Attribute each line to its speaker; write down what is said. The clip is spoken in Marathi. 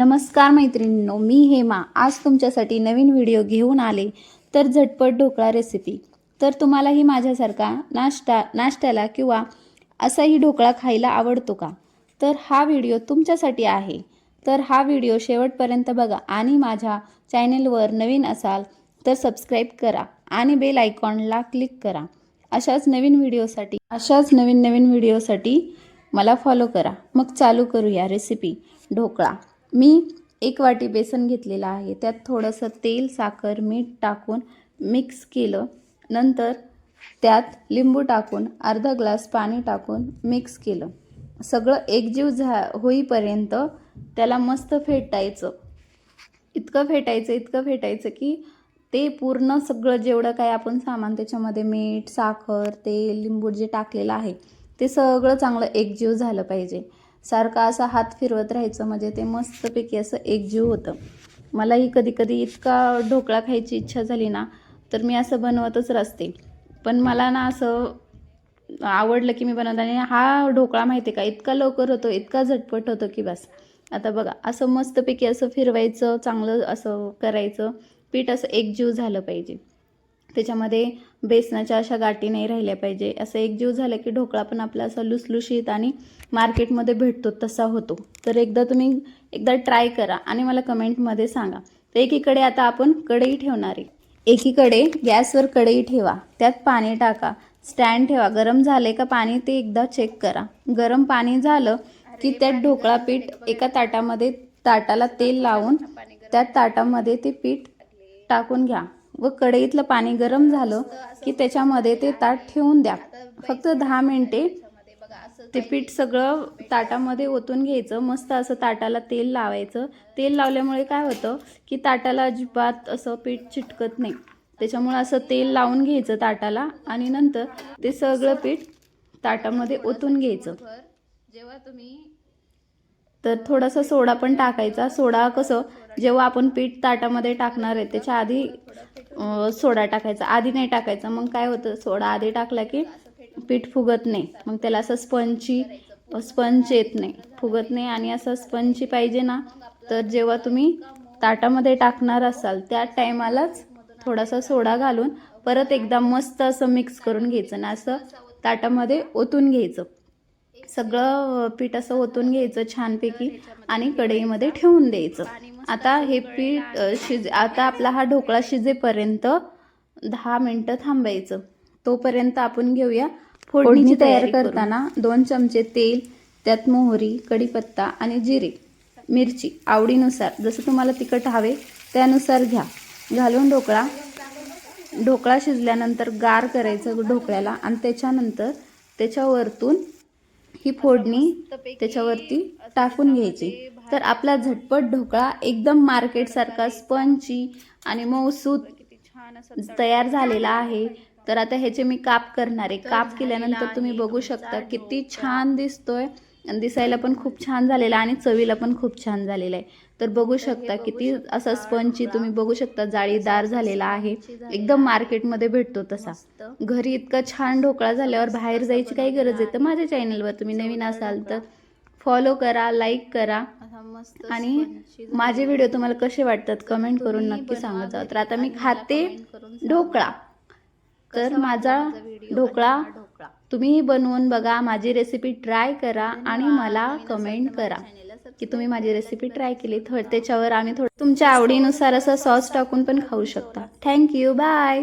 Speaker 1: नमस्कार मैत्रिणींनो मी हेमा. आज तुमच्यासाठी नवीन व्हिडिओ घेऊन आले तर झटपट ढोकळा रेसिपी तर तुम्हालाही माझ्यासारखा नाश्ता नाश्त्याला किंवा असाही ढोकळा खायला आवडतो का? तर हा व्हिडिओ तुमच्यासाठी आहे. तर हा व्हिडिओ शेवटपर्यंत बघा आणि माझ्या चॅनेलवर नवीन असाल तर सबस्क्राईब करा आणि बेल आयकॉनला क्लिक करा. अशाच नवीन व्हिडिओसाठी अशाच नवीन नवीन व्हिडिओसाठी मला फॉलो करा. मग चालू करूया रेसिपी ढोकळा. मी एक वाटी बेसन घेतलेलं आहे. त्यात थोडंसं तेल साखर मीठ टाकून मिक्स केलं. नंतर त्यात लिंबू टाकून अर्धा ग्लास पाणी टाकून मिक्स केलं. सगळं एकजीव झा होईपर्यंत त्याला मस्त फेटायचं. इतकं फेटायचं इतकं फेटायचं की ते पूर्ण सगळं जेवढं काय आपण सामान त्याच्यामध्ये मीठ साखर तेल लिंबू जे टाकलेलं आहे ते सगळं चांगलं एकजीव झालं पाहिजे. सारखा असा हात फिरवत राहायचं म्हणजे ते मस्तपैकी असं एकजीव होतं. मलाही कधी कधी इतका ढोकळा खायची इच्छा झाली ना तर मी असं बनवतच असते पण मला ना असं आवडलं की मी बनवत आणि हा ढोकळा माहिती आहे का इतका लवकर होतो इतका झटपट होतो की बस. आता बघा असं मस्तपैकी असं फिरवायचं चांगलं असं करायचं पीठ असं एकजीव झालं पाहिजे. त्याच्यामध्ये बेसनाच्या अशा गाठी नाही राहिल्या पाहिजे. असं एकजीव झालं की ढोकळा पण आपला असा लुसलुशीत आणि मार्केटमध्ये भेटतो तसा होतो. तर एकदा तुम्ही एकदा ट्राय करा आणि मला कमेंटमध्ये सांगा. तर एकीकडे आता आपण कढई ठेवणार आहे. एकीकडे गॅसवर कढई ठेवा. त्यात पाणी टाका. स्टँड ठेवा. गरम झाले का पाणी ते एकदा चेक करा. गरम पाणी झालं की त्यात ढोकळा पीठ एका ताटामध्ये ताटाला तेल लावून त्या ताटामध्ये ते पीठ टाकून घ्या. व कढईतलं पाणी गरम झालं की त्याच्यामध्ये ते ताट ठेवून द्या. फक्त दहा मिनिटे ते पीठ सगळं ताटामध्ये ओतून घ्यायचं. मस्त असं ताटाला तेल लावायचं. तेल लावल्यामुळे काय होतं की ताटाला अजिबात असं पीठ चिटकत नाही. त्याच्यामुळे असं तेल लावून घ्यायचं ताटाला आणि नंतर ते सगळं पीठ ताटामध्ये ओतून घ्यायचं.
Speaker 2: जेव्हा तुम्ही
Speaker 1: तर थोडासा सोडा पण टाकायचा. सोडा कसं जेव्हा आपण पीठ ताटामध्ये टाकणार आहे त्याच्या आधी सोडा टाकायचा. आधी नाही टाकायचा. मग काय होतं सोडा आधी टाकला की पीठ फुगत नाही. मग त्याला असं स्पंची स्पंच येत नाही. फुगत नाही आणि असं स्पंची पाहिजे ना तर जेव्हा तुम्ही ताटामध्ये टाकणार असाल त्या टायमालाच थोडासा सोडा घालून परत एकदा मस्त असं मिक्स करून घ्यायचं ना असं ताटामध्ये ओतून घ्यायचं. सगळं पीठ असं ओतून घ्यायचं छानपैकी आणि कढईमध्ये ठेवून द्यायचं. आता हे पीठ शिज आता आपला हा ढोकळा शिजेपर्यंत दहा मिनटं थांबायचं. तोपर्यंत आपण घेऊया फोडणीची तयार करताना दोन चमचे तेल त्यात मोहरी कढीपत्ता आणि जिरे मिरची आवडीनुसार जसं तुम्हाला तिखट हवे त्यानुसार घ्या. घालून ढोकळा ढोकळा शिजल्यानंतर गार करायचं ढोकळ्याला आणि त्याच्यानंतर त्याच्यावरतून ही फोडणी त्याच्यावरती टाकून घ्यायची. तर आपला झटपट ढोकळा एकदम मार्केटसारखा स्पंची आणि मऊसूत तयार झालेला आहे. तर आता ह्याचे मी काप करणार आहे. काप केल्यानंतर तुम्ही बघू शकता किती छान दिसतोय. दिसायला पण खूप छान झालेला आणि चवीला पण खूप छान झालेला आहे. तर बघू शकता किती असा स्पंची तुम्ही बघू शकता जाळीदार झालेला आहे. एकदम मार्केटमध्ये भेटतो तसा. घरी इतका छान ढोकळा झाल्यावर बाहेर जायची काही गरज आहे तर माझ्या चॅनलवर तुम्ही नवीन असाल तर फॉलो करा लाईक करा. आणि माझे व्हिडिओ तुम्हाला कसे वाटतात कमेंट करून नक्की सांगत जा. तर आता मी खाते ढोकळा. तर माझा ढोकळा
Speaker 2: ढोकळा
Speaker 1: तुम्हीही बनवून बघा माझी रेसिपी ट्राय करा आणि मला कमेंट करा की तुम्ही माझी रेसिपी ट्राय केली थोड त्याच्यावर आम्ही थोडं तुमच्या आवडीनुसार असं सॉस टाकून पण खाऊ शकता. Thank you bye